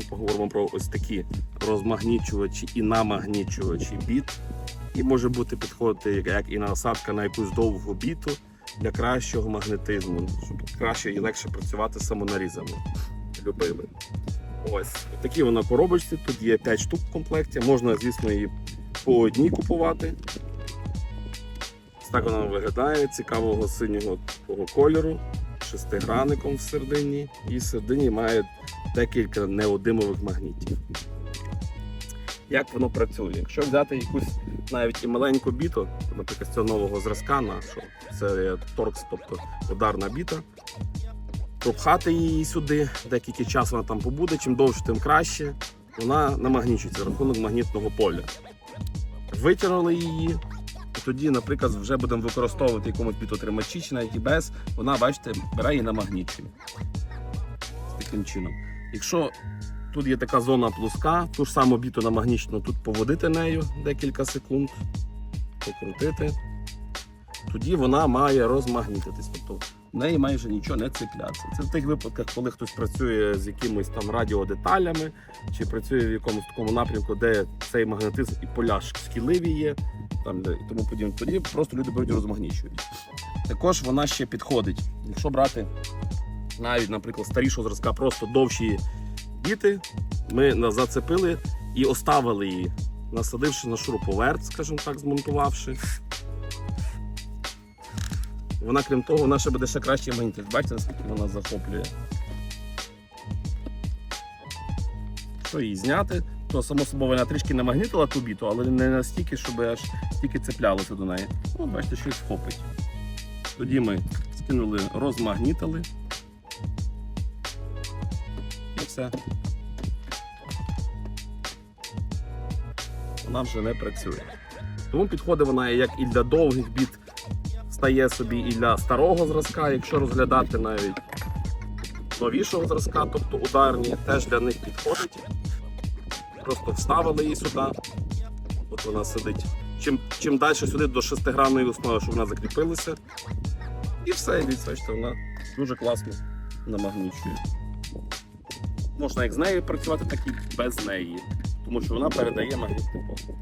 поговоримо про ось такі розмагнічувачі і намагнічувачі біт. І може бути підходити як- і насадка на якусь довгу біту для кращого магнетизму, щоб краще і легше працювати самонарізами любими. Ось такі вона коробочці. Тут є 5 штук в комплекті. Можна, звісно, її по одній купувати. Ось так вона виглядає цікавого синього кольору, шестигранником всередині, і всередині має декілька неодимових магнітів. Як воно працює? Якщо взяти якусь навіть і маленьку біту, наприклад, з цього нового зразка нашого, це торкс, тобто ударна біта, пропхати її сюди, декілька часу вона там побуде, чим довше, тим краще. Вона намагнічується рахунок магнітного поля. Витягнули її, і тоді, наприклад, вже будемо використовувати якомусь підотримачі чи навіть і без, вона, бачите, бере і намагнічує. Таким чином. Якщо тут є така зона плоска, ту ж саму біту намагнічно тут поводити нею декілька секунд, покрутити, тоді вона має розмагнітитись. Тобто в неї майже нічого не цеплятися. Це в тих випадках, коли хтось працює з якимись там радіодеталями, чи працює в якомусь такому напрямку, де цей магнетизм і поля шкідливі є, там і тому подібне. Тоді просто люди беруть розмагнічують. Також вона ще підходить. Якщо брати навіть, наприклад, старішого зразка, просто довші біти, ми зацепили і оставили її, насадивши на шуруповерт, скажімо так, змонтувавши. Вона, крім того, вона ще буде ще краще магнітити. Бачите, наскільки вона захоплює. Що її зняти, то само собою вона трішки намагнітила ту біту, але не настільки, щоб аж стільки цеплялося до неї. Ну, бачите, щось вхопить. Тоді ми скинули, розмагнітили. І все. Вона вже не працює. Тому підходить вона як і для довгих біт, стає собі і для старого зразка, якщо розглядати навіть новішого зразка, тобто ударні, теж для них підходить. Просто вставили її сюди. От вона сидить. Чим, чим далі сюди до шестигранної основи, щоб вона закріпилася. І все, і бачите, вона дуже класно намагнічує. Можна як з нею працювати, так і без неї. Тому що вона передає магнітне поле.